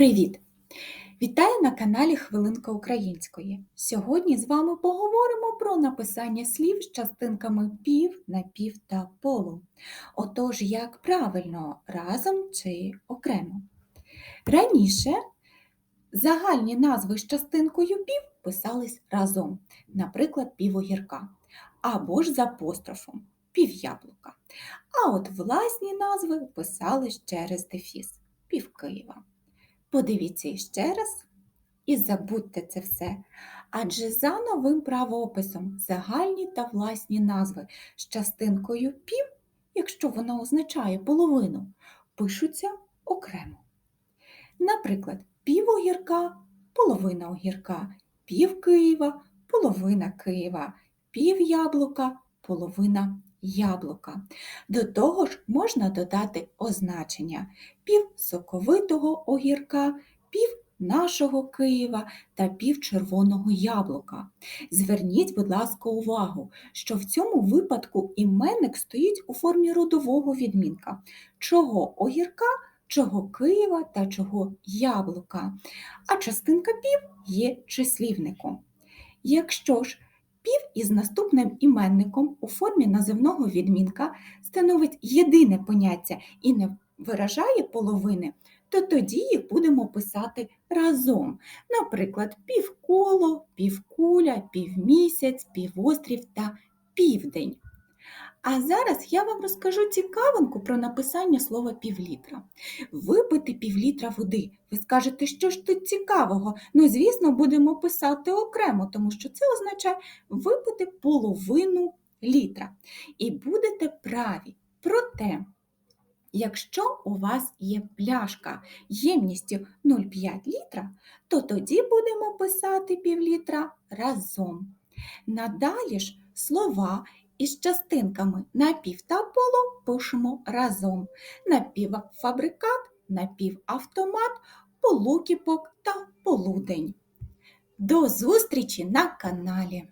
Привіт! Вітаю на каналі Хвилинка Української. Сьогодні з вами поговоримо про написання слів з частинками пів, напів та полу. Отож, як правильно разом чи окремо. Раніше загальні назви з частинкою пів писались разом, наприклад, пів огірка, або ж з апострофом пів яблука. А от власні назви писались через дефіс пів Києва. Подивіться іще раз і забудьте це все. Адже за новим правописом загальні та власні назви з частинкою пів, якщо вона означає половину, пишуться окремо. Наприклад, пів огірка, половина огірка, пів Києва, половина Києва, пів яблука, половина яблука. До того ж можна додати означення пів соковитого огірка, пів нашого Києва та пів червоного яблука. Зверніть, будь ласка, увагу, що в цьому випадку іменник стоїть у формі родового відмінка, чого огірка, чого Києва та чого яблука, а частинка пів є числівником. Якщо ж Пів із наступним іменником у формі називного відмінка становить єдине поняття і не виражає половини, то тоді їх будемо писати разом. Наприклад, півколо, півкуля, півмісяць, півострів та південь. А зараз я вам розкажу цікавинку про написання слова півлітра. Випити півлітра води. Ви скажете, що ж тут цікавого? Ну, звісно, будемо писати окремо, тому що це означає випити половину літра. І будете праві. Проте, якщо у вас є пляшка ємністю 0,5 літра, то тоді будемо писати півлітра разом. Надалі ж слова із частинками напів та полу пишемо разом. Напівфабрикат, напівавтомат, полукіпок та полудень. До зустрічі на каналі!